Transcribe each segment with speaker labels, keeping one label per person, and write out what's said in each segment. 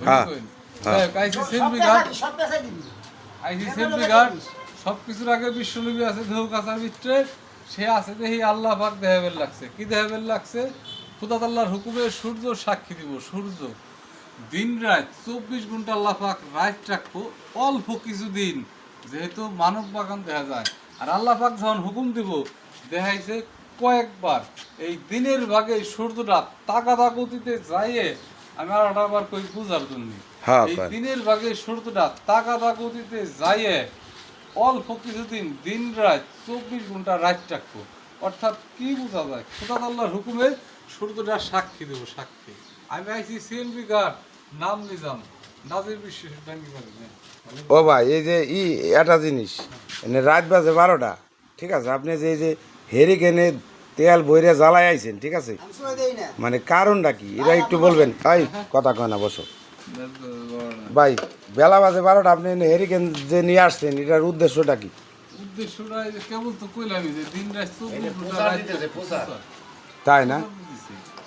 Speaker 1: হ্যাঁ, হ্যাঁ।
Speaker 2: আইসি সেলফি ঘাট আইসি সেলফি ঘাট সব কিছুর আগে বিশ্বনবী আছে ধৌ কাছার ভিতরে সে আছে দেখি আল্লাহ পাক দেহাবেল লাগছে। কি দেহাবেল লাগছে? খুদাত আল্লাহর হুকুমে সূর্য সাক্ষী দিব সূর্য। দিন রাত চব্বিশ ঘণ্টা আল্লাহ পাক রাত রাখব অল্প কিছু দিন যেহেতু মানব বাগান দেখা যায়। আর আল্লাহ পাক যখন হুকুম দিব দেখাইছে কয়েকবার এই দিনের ভাগে সূর্যটা তাকাদা গতিতে যাইয়ে আমি আর বার কই বুঝার জন্য।
Speaker 1: হ্যাঁ,
Speaker 2: এই দিনের ভাগে সূর্যটা তাকাদা গতিতে যাইয়ে অল্প কিছুদিন দিন রাত চব্বিশ ঘণ্টা রাত রাখব অর্থাৎ কি বোঝা যায়? খোদাত আল্লাহর হুকুমে সূর্যটা সাক্ষী দেবো সাক্ষী। আমি আইছি সিএনবি গার্ড নাম নিজাম নাজির বিশ্বাস ব্যাংকি
Speaker 1: ও ভাই এই যে ই একটা জিনিস রাত বাজে বারোটা। ঠিক আছে আপনি যে এই যে হেরিকেনে তেল বইরে জ্বালাই আইছেন ঠিক আছে? মানে কারণটা কি? এটা একটু বলবেন। তাই কথা কয় না বসো। ভাই বেলা বাজে বারোটা আপনি এনে হেরিকেন যে নিয়ে আসছেন এটার উদ্দেশ্যটা কি?
Speaker 2: উদ্দেশ্যটা এই যে কেবল তো কইলামই যে দিন রাত চব্বিশ ঘণ্টা রাত রাখব, প্রচার।
Speaker 1: তাই না?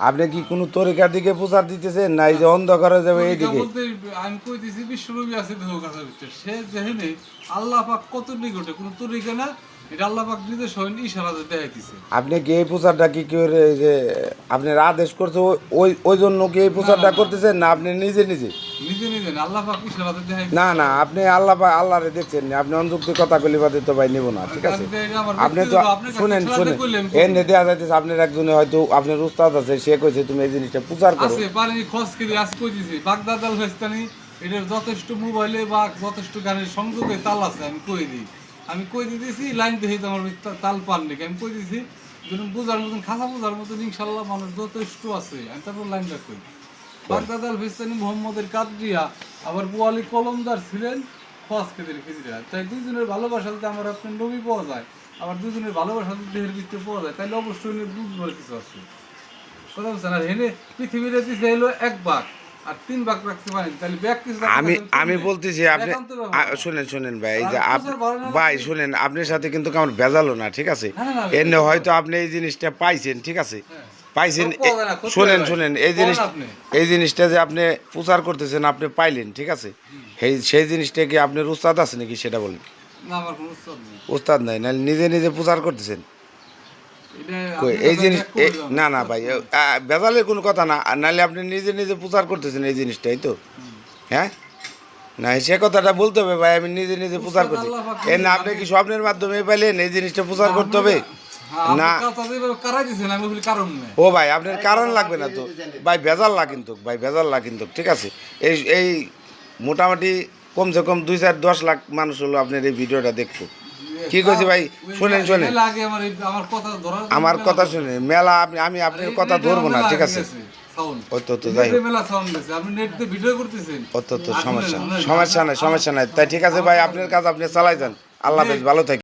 Speaker 1: আপনি কি কোনো তরিকার দিকে প্রচার দিতেছেন না এই যে অন্ধকারে যাবে এইদিকে?
Speaker 2: আমি কইতেছি বিশ্বনবী আছে দেহ ভিতরে সে যেহেনে আল্লাহ পাক কত নিকটে কোনো তরিকা না এটা আল্লাহ পাক নিজে স্বয়ং ইশারাতে দেখাইতেছে।
Speaker 1: আপনি কি এই প্রচারটা কি করে যে আপনার আদেশ করছে ওই- ওই জন্য কি এই প্রচারটা করতেছেন না আপনি নিজে নিজে?
Speaker 2: নিজে নিজে না, আল্লাহ পাক
Speaker 1: না না আপনি আল্লাহ আল্লাহরে দেখছেন না আপনি অনযুক্তি কথা বাদে তো ভাই নিব না ঠিক আছে? আপনি তো শুনেন শুনেন। যাইতেছে আপনার একজনে হয়তো আপনার উস্তাদ আছে সে কইছে তুমি এই জিনিসটা প্রচার করো।
Speaker 2: আছে পানি খোঁজ করে আজ কইতেছি বাগদাদ আল ফেস্তানি এটার যথেষ্ট মোবাইলে বা যথেষ্ট গানের সংযোগে তাল আছে আমি কই দিই। আমি কই দিতেছি লাইন দেখি তো আমার তাল পান নাকি? আমি কই দিছি যেরকম বোঝার মতন খাসা বোঝার মতন ইনশাল্লাহ মানুষ যথেষ্ট আছে। আমি তারপর লাইনটা কই বাগদাদ আল ফেস্তানি মোহাম্মদের কাদরিয়া আবার বুয়ালি কলমদার ছিলেন খোঁজ খেদের খেদিরা তাই দুজনের ভালোবাসা যদি আমার আপনার নবী পাওয়া যায় আবার দুজনের ভালোবাসা যদি দেহের ভিতরে পাওয়া যায় তাহলে অবশ্যই বুঝবার কিছু আছে। কথা বলছেন আর হেনে পৃথিবীর দিছে হলো এক ভাগ
Speaker 1: আমি আমি বলতেছি আপনি শুনেন শুনেন ভাই এই যে ভাই শুনেন আপনার সাথে কিন্তু আমার ভেজালো না ঠিক আছে? হয়তো আপনি এই জিনিসটা পাইছেন ঠিক আছে?
Speaker 2: হ্যাঁ।
Speaker 1: পাইছেন শুনেন শুনেন এই জিনিস এই জিনিসটা যে আপনি প্রচার করতেছেন আপনি পাইলেন ঠিক আছে? সেই সেই জিনিসটা কি আপনার উস্তাদ আছে নাকি সেটা বলেন। উস্তাদ নাই নাহলে নিজে নিজে প্রচার করতেছেন? এই জিনিস না না ভাই ভেজালের কোনো কথা না আর নাহলে আপনি নিজে নিজে প্রচার করতেছেন এই জিনিসটাই তো। হ্যাঁ? না সে কথাটা বলতে হবে ভাই আমি নিজে নিজে প্রচার করছি।
Speaker 2: আল্লাহ পাক
Speaker 1: এ না আপনি কি স্বপ্নের মাধ্যমে পাইলেন এই জিনিসটা প্রচার করতে হবে?
Speaker 2: হ্যাঁ,
Speaker 1: না।
Speaker 2: কারণ
Speaker 1: ও ভাই আপনার কারণ লাগবে না তো। ভাই ভেজাল না কিন্তু ভাই ভেজাল না কিন্তু ঠিক আছে? এই এই মোটামুটি কমসে কম দুই চার দশ লাখ মানুষ হলো আপনার এই ভিডিওটা দেখব কি কইছি ভাই? শুনেন শুনেন।
Speaker 2: আমার আমার কথা
Speaker 1: শুনে মেলা আপনি আমি আপনার কথা ধরবো না ঠিক আছে? সমস্যা সমস্যা নাই সমস্যা নাই। তাই ঠিক আছে ভাই আপনার কাজ আপনি চালাই যান। আল্লাহ ভালো থাকি